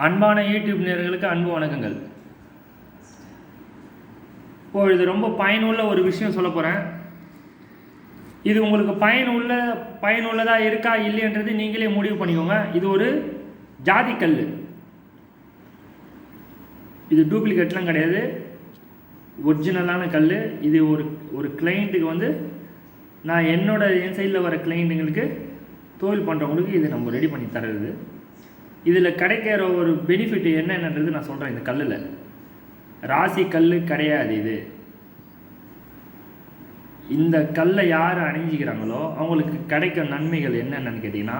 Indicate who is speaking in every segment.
Speaker 1: அன்பான யூடியூப் நேர்களுக்கு அன்பு வணக்கங்கள். இப்போ இது ரொம்ப பயனுள்ள ஒரு விஷயம் சொல்ல போகிறேன் இது உங்களுக்கு பயனுள்ள பயனுள்ளதாக இருக்கா இல்லைன்றது நீங்களே முடிவு பண்ணிக்கோங்க. இது ஒரு ஜாதி கல். இது டூப்ளிகேட்லாம் கிடையாது. ஒரிஜினலான கல். இது ஒரு ஒரு கிளைண்ட்டுக்கு வந்து நான் என்னோட என் சைடில் வர கிளைண்ட்டுங்களுக்கு தொழில் பண்ணுறவங்களுக்கு இது நம்ம ரெடி பண்ணி தர்றது. இதில் கிடைக்கிற ஒரு பெனிஃபிட் என்னென்னன்றது நான் சொல்கிறேன் இந்த கல்லில். ராசி கல் கிடையாது இது. இந்த கல்லை யார் அணிஞ்சிக்கிறாங்களோ அவங்களுக்கு கிடைக்க நன்மைகள் என்னென்னு கேட்டிங்கன்னா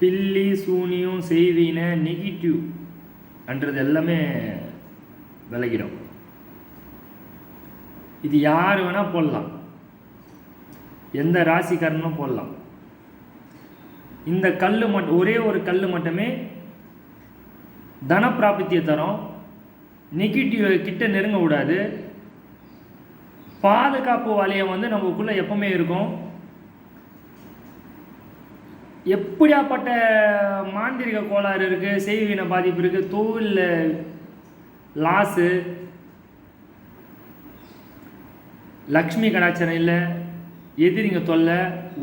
Speaker 1: பில்லி சூனியம் செய்வின நெகட்டிவ் அன்றது எல்லாமே விலகிடும். இது யார் வேணால் போடலாம். எந்த ராசிக்காரனும் போடலாம். இந்த கல் மட்டும் ஒரே ஒரு கல் மட்டுமே தன பிராபித்தியை தரும். நெகட்டிவ் கிட்ட நெருங்க விடாது பாதுகாப்பு வலையம் வந்து நமக்குள்ளே எப்பவுமே இருக்கும். எப்படியாப்பட்ட மாந்திரிக கோளாறு இருக்குது செய்வின பாதிப்பு இருக்குது தொழிலில் லாஸு லக்ஷ்மி கடாச்சாரம் இல்லை எதிரிங்க தொல்லை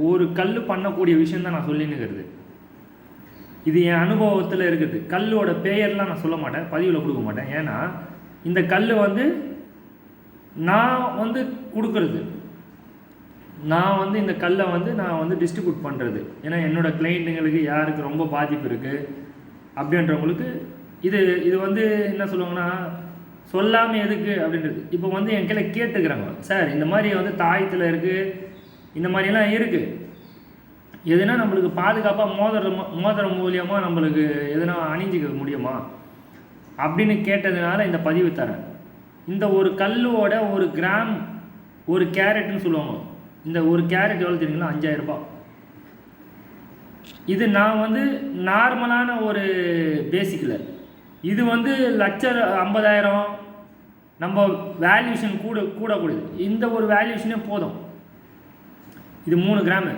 Speaker 1: ஒரு கல் பண்ணக்கூடிய விஷயம் தான் நான் சொல்லினுக்கிறது இது என் அனுபவத்தில் இருக்குது. கல்லோட பெயர்லாம் நான் சொல்ல மாட்டேன் பதிவில் கொடுக்க மாட்டேன். ஏன்னா இந்த கல் வந்து நான் வந்து கொடுக்கறது. நான் வந்து இந்த கல்லை வந்து நான் வந்து டிஸ்ட்ரிபியூட் பண்ணுறது ஏன்னா என்னோடய கிளைண்ட்டுங்களுக்கு யாருக்கு ரொம்ப பாதிப்பு இருக்குது அப்படின்றவங்களுக்கு இது இது வந்து என்ன சொல்லுவாங்கன்னா சொல்லாமல் எதுக்கு அப்படின்றது. இப்போ வந்து என் கையில் கேட்டுக்கிறாங்க. சார் இந்த மாதிரி வந்து தாயத்தில் இருக்குது இந்த மாதிரிலாம் இருக்குது எதுனா நம்மளுக்கு பாதுகாப்பாக மோதிரம் மோதிரம் மூலியமாக நம்மளுக்கு எதுனா அணிஞ்சிக்க முடியுமா? அப்படின்னு கேட்டதுனால இந்த பதிவு தரேன். இந்த ஒரு கல்லோட ஒரு கிராம் ஒரு கேரட்னு சொல்லுவாங்க. இந்த ஒரு கேரட் எவ்வளோ தெரியுங்களா? அஞ்சாயிரம் ரூபாய். இது நான் வந்து நார்மலான ஒரு பேசிக்கில் இது வந்து லட்ச ஐம்பதாயிரம் நம்ம வேல்யூஷன் கூட கூடக்கூடாது. இந்த ஒரு வேல்யூஷனே போதும். இது மூணு கிராமு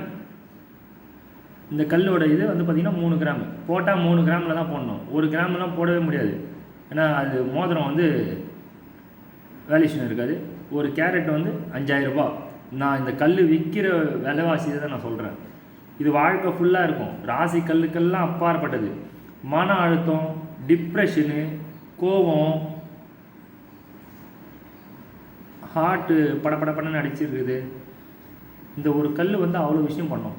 Speaker 1: இந்த கல்லோட இது வந்து பார்த்திங்கன்னா மூணு கிராம் போட்டால் மூணு கிராமில் தான் போடணும். ஒரு கிராம்லாம் போடவே முடியாது. ஏன்னா அது மோதிரம் வந்து வேல்யூஷன் இருக்காது. ஒரு கேரட் வந்து அஞ்சாயிரம் நான் இந்த கல் விற்கிற விலைவாசியை தான் நான் சொல்கிறேன் இது வாழ்க்கை ஃபுல்லாக இருக்கும். ராசி கல்லுக்கெல்லாம் அப்பாற்பட்டது. மன அழுத்தம் டிப்ரெஷனு கோபம் ஹார்ட்டு படபடப்படன்னு அடிச்சிருக்குது. இந்த ஒரு கல் வந்து அவ்வளோ விஷயம் பண்ணும்.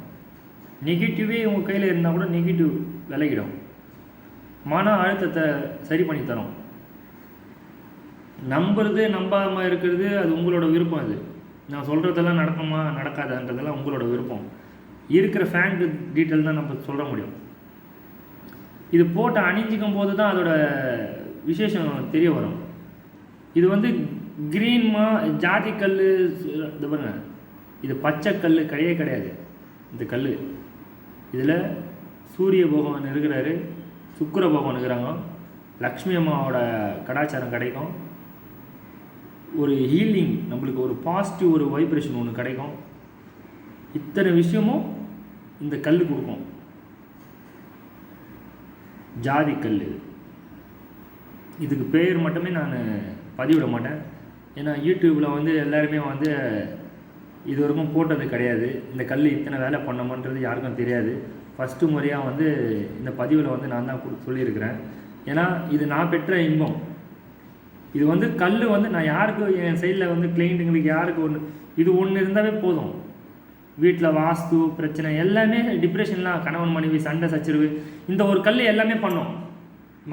Speaker 1: நெகட்டிவே உங்கள் கையில் இருந்தால் கூட நெகட்டிவ் விலகிடும். மன அழுத்தத்தை சரி பண்ணி தரும். நம்புறது நம்பாமல் இருக்கிறது அது உங்களோட விருப்பம் அது. நான் சொல்கிறதெல்லாம் நடக்குமா நடக்காதான்றதெல்லாம் உங்களோட விருப்பம். இருக்கிற ஃபேண்ட் டீட்டெயில் தான் நம்ம சொல்ல முடியும். இது போட்டு அணிஞ்சிக்கும் போது தான் அதோட விசேஷம் தெரிய வரும். இது வந்து க்ரீன்மா ஜாதி கல் இது பாருங்கள் இது பச்சை கல் கிடையவே கிடையாது. இந்த கல் இதில் சூரிய பகவான் இருக்கிறாரு. சுக்கர பகவான் இருக்கிறாங்க. லக்ஷ்மி அம்மாவோட கடாச்சாரம் கிடைக்கும். ஒரு ஹீலிங் நம்மளுக்கு ஒரு பாசிட்டிவ் ஒரு வைப்ரேஷன் ஒன்று கிடைக்கும். இத்தனை விஷயமும் இந்த கல் கொடுக்கும். ஜாதி கல் இது இதுக்கு பேர் மட்டுமே நான் பதிவிட மாட்டேன். ஏன்னா யூடியூப்பில் வந்து எல்லாருமே வந்து இது வரைக்கும் போட்டது கிடையாது. இந்த கல் இத்தனை வேலை பண்ணமோன்றது யாருக்கும் தெரியாது. ஃபஸ்ட்டு முறையாக வந்து இந்த பதிவில் வந்து நான் தான் சொல்லியிருக்கிறேன். ஏன்னா இது நான் பெற்ற இன்பம். இது வந்து கல் வந்து நான் யாருக்கு என் சைடில் வந்து கிளைண்ட்டுங்களுக்கு யாருக்கு ஒன்று இது ஒன்று இருந்தாவே போதும். வீட்டில் வாஸ்து பிரச்சனை எல்லாமே டிப்ரெஷன்லாம் கணவன் மனைவி சண்டை சச்சிருவு இந்த ஒரு கல் எல்லாமே பண்ணும்.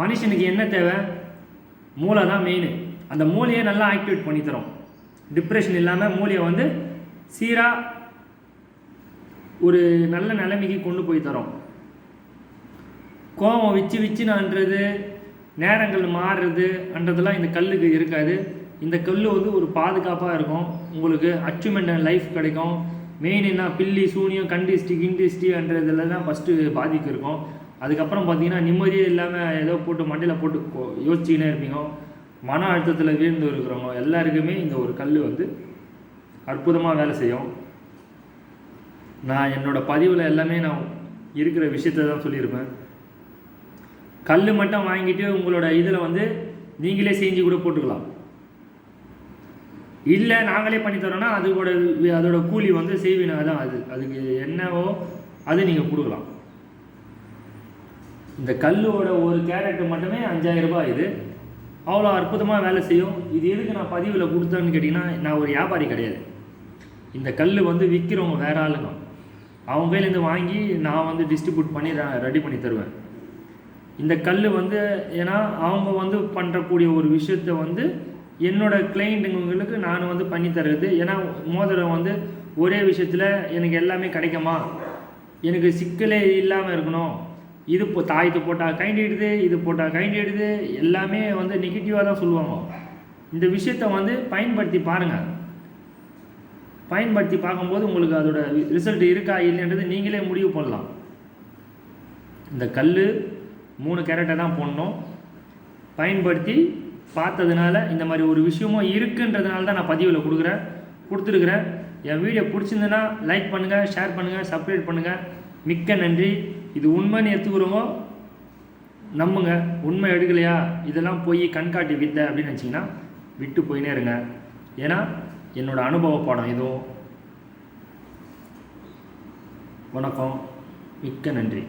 Speaker 1: மனுஷனுக்கு என்ன தேவை? மூளை தான் மெயின் அந்த மூளையை நல்லா ஆக்டிவேட் பண்ணி தரும் டிப்ரெஷன் இல்லாமல் மூளையை வந்து சீராக ஒரு நல்ல நிலைமைக்கு கொண்டு போய் தரும். கோபம் விச்சு விச்சுனான்றது நேரங்கள் மாறுறது அன்றதெல்லாம் இந்த கல்லுக்கு இருக்காது. இந்த கல் வந்து ஒரு பாதுகாப்பாக இருக்கும். உங்களுக்கு அச்சீவ்மெண்ட் லைஃப் கிடைக்கும். மெயின் என்ன? பில்லி சூனியம் கண்டிஸ்டி கிண்டிஸ்டின்றதுல தான் ஃபஸ்ட்டு பாதிக்கு இருக்கும். அதுக்கப்புறம் பார்த்தீங்கன்னா நிம்மதியே இல்லாமல் ஏதோ போட்டு மண்டையில் போட்டு யோசிச்சுக்கினே இருப்பீங்க. மன அழுத்தத்தில் வீழ்ந்து இருக்கிறவங்க எல்லாருக்குமே இந்த ஒரு கல் வந்து அற்புதமாக வேலை செய்யும். நான் என்னோடய பதிவில் எல்லாமே நான் இருக்கிற விஷயத்தை தான் சொல்லியிருப்பேன். கல் மட்டும் வாங்கிட்டு உங்களோட இதில் வந்து நீங்களே செஞ்சு கூட போட்டுக்கலாம். இல்லை நாங்களே பண்ணி தரோன்னா அதோட அதோட கூலி வந்து செய்வினா தான் அது. அதுக்கு என்னவோ அது நீங்கள் கொடுக்கலாம். இந்த கல்லோட ஒரு கேரட்டு மட்டுமே அஞ்சாயிரம் ரூபாய் இது அவ்வளோ அற்புதமாக வேலை செய்யும். இது எதுக்கு நான் பதிவில் கொடுத்தேன்னு கேட்டிங்கன்னா நான் ஒரு வியாபாரி கிடையாது. இந்த கல் வந்து விற்கிறவங்க வேற ஆளுங்க. அவங்க கையிலேருந்து வாங்கி நான் வந்து டிஸ்ட்ரிபியூட் பண்ணி ரெடி பண்ணி தருவேன். இந்த கல் வந்து ஏன்னா அவங்க வந்து பண்ணுறக்கூடிய ஒரு விஷயத்த வந்து என்னோட கிளைண்ட்டுங்களுக்கு நான் வந்து பண்ணி தர்றது. ஏன்னா மோதிரம் வந்து ஒரே விஷயத்தில் எனக்கு எல்லாமே கிடைக்குமா? எனக்கு சிக்கலே இல்லாமல் இருக்கணும். இது இப்போ தாயத்து போட்டால் கைண்டிடுது இது போட்டால் கைண்டிடுது எல்லாமே வந்து நெகட்டிவாக தான் சொல்லுவாங்க. இந்த விஷயத்த வந்து பயன்படுத்தி பாருங்கள் பயன்படுத்தி பார்க்கும்போது உங்களுக்கு அதோட ரிசல்ட் இருக்கா இல்லைன்றது நீங்களே முடிவு பண்ணலாம். இந்த கல் மூணு கேரட்டை தான் போடணும். பயன்படுத்தி பார்த்ததுனால இந்த மாதிரி ஒரு விஷயமும் இருக்குன்றதுனால தான் நான் பதிவில் கொடுக்குறேன் கொடுத்துருக்குறேன். என் வீடியோ பிடிச்சிருந்ததுன்னா லைக் பண்ணுங்கள் ஷேர் பண்ணுங்கள் சப்ஸ்கிரைப் பண்ணுங்கள் மிக்க நன்றி. இது உண்மைன்னு எடுத்துக்கிறவங்க நம்புங்க. உண்மை எடுக்கலையா? இதெல்லாம் போய் கண்காட்டி வித்த அப்படின்னு நினச்சிங்கன்னா விட்டு போயினே இருங்க. ஏன்னா என்னோடய அனுபவ பாடம் இதுவும் வணக்கம். மிக்க நன்றி.